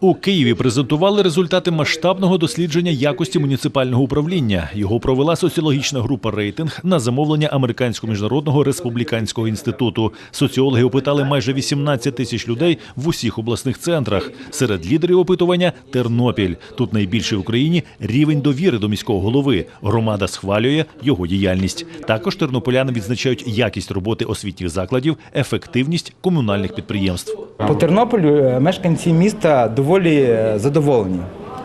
У Києві презентували результати масштабного дослідження якості муніципального управління. Його провела соціологічна група рейтинг на замовлення американського міжнародного республіканського інституту. Соціологи опитали майже 18 тисяч людей в усіх обласних центрах. Серед лідерів опитування Тернопіль. Тут найбільший в Україні рівень довіри до міського голови. Громада схвалює його діяльність. Також тернополяни відзначають якість роботи освітніх закладів, ефективність комунальних підприємств. По Тернополю е, мешканці міста доволі е, задоволені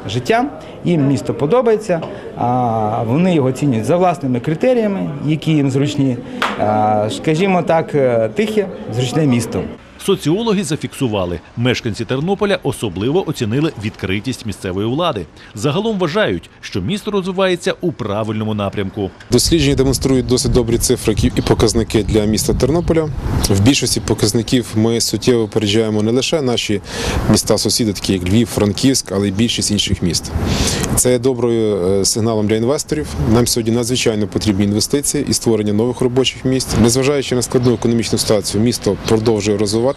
життям. Їм місто подобається, вони його цінять за власними критеріями, які їм зручні. Скажімо так, е, тихе, зручне місто. Соціологи зафіксували, мешканці Тернополя особливо оцінили відкритість місцевої влади. Загалом вважають, що місто розвивається у правильному напрямку. Дослідження демонструють досить добрі цифри і показники для міста Тернополя. В більшості показників ми суттєво переїжджаємо не лише наші міста-сусіди, такі як Львів, Франківськ, але й більшість інших міст. Це є доброю е, сигналом для інвесторів. Нам сьогодні надзвичайно потрібні інвестиції і створення нових робочих місць. Незважаючи на складну економічну ситуацію, місто продовжує розвиватися,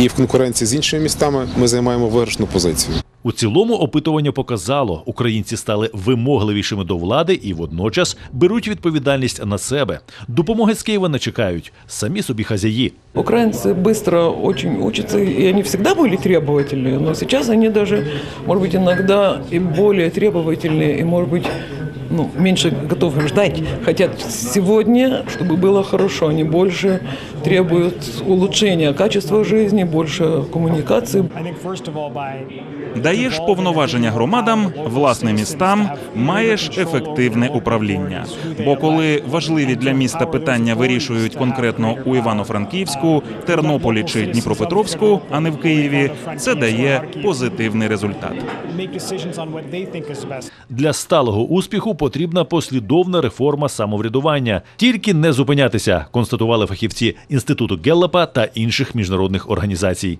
і в конкуренції з іншими містами ми займаємо виграшну позицію. У цілому опитування показало, українці стали вимогливішими до влади і водночас беруть відповідальність на себе. Допомоги з Києва не чекають, самі собі хазяї. Украинцы быстро очень учатся, и они всегда были требовательные, но сейчас они даже, может быть, иногда и более требовательные, и, может быть, ну, меньше готовы ждать. Хотят сегодня, чтобы было хорошо, они больше требуют улучшения качества жизни, больше коммуникации. Даєш повноваження громадам, власним містам, маєш ефективне управління. Бо коли важливі для міста питання вирішують конкретно у Івано-Франківську, Тернополі чи Дніпропетровську, а не в Києві, це дає позитивний результат. make decisions on what they think is best. Для сталого успіху потрібна послідовна реформа самоврядування. Тільки не зупинятися, констатували фахівці інституту Геллапа та інших міжнародних організацій.